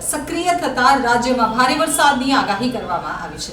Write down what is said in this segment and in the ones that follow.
સક્રિય થતા રાજ્યમાં ભારે વરસાદની આગાહી કરવામાં આવી છે.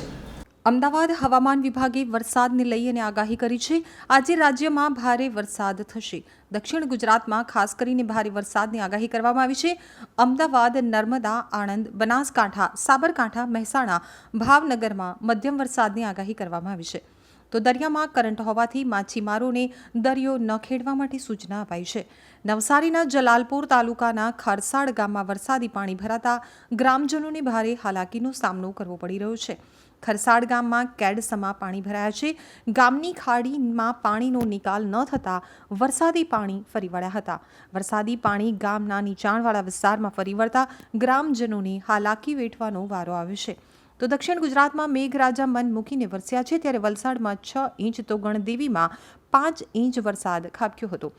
અમદાવાદ હવામાન વિભાગે વરસાદને લઈ અને આગાહી કરી છે. આજે રાજ્યમાં ભારે વરસાદ થશે. દક્ષિણ ગુજરાતમાં ખાસ કરીને ભારે વરસાદની આગાહી કરવામાં આવી છે. અમદાવાદ, નર્મદા, આણંદ, બનાસકાંઠા, સાબરકાંઠા, મહેસાણા, ભાવનગરમાં મધ્યમ વરસાદની આગાહી કરવામાં આવી છે. તો દરિયામાં કરંટ હોવાથી માછીમારોને દરિયો ન ખેડવા માટે સૂચના અપાઈ છે. નવસારીના જલાલપુર તાલુકાના ખરસાડ ગામમાં વરસાદી પાણી ભરાતા ગ્રામજનોને ભારે હાલાકીનો સામનો કરવો પડી રહ્યો છે. ખરસાડ ગામમાં કેડસમાં પાણી ભરાયા છે. ગામની ખાડીમાં પાણીનો નિકાલ ન થતાં વરસાદી પાણી ફરી વળ્યા હતા. વરસાદી પાણી ગામના નીચાણવાળા વિસ્તારમાં ફરી વળતા ગ્રામજનોને હાલાકી વેઠવાનો વારો આવ્યો છે. તો દક્ષિણ ગુજરાતમાં મેઘરાજા મન મૂકીને વરસ્યા છે, ત્યારે વલસાડમાં છ ઇંચ તો ગણદેવીમાં પાંચ ઇંચ વરસાદ ખાબક્યો હતો.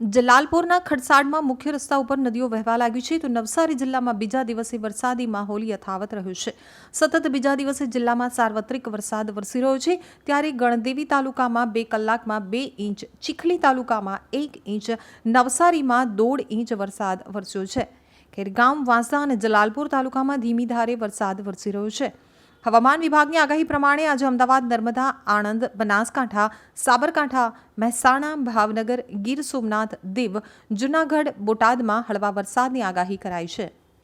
જલાલપુરના ખડસાડમાં મુખ્ય રસ્તા ઉપર નદીઓ વહેવા લાગી છે, તો નવસારી જિલ્લામાં બીજા દિવસે વરસાદી માહોલ યથાવત રહ્યો છે. સતત બીજા દિવસે જિલ્લામાં સાર્વત્રિક વરસાદ વરસી રહ્યો છે, ત્યારે ગણદેવી તાલુકામાં બે કલાકમાં બે ઇંચ, ચીખલી તાલુકામાં એક ઇંચ, નવસારીમાં દોઢ ઇંચ વરસાદ વરસ્યો છે. ખેરગામ વાંસદા અને જલાલપુર તાલુકામાં ધીમી ધારે વરસાદ વરસી રહ્યો છે. હવામાન વિભાગની આગાહી પ્રમાણે આજે અમદાવાદ, નર્મદા, આણંદ, બનાસકાંઠા, સાબરકાંઠા, મહેસાણા, ભાવનગર, ગીર સોમનાથ, દીવ, જૂનાગઢ, બોટાદમાં હળવા વરસાદની આગાહી કરાઈ છે.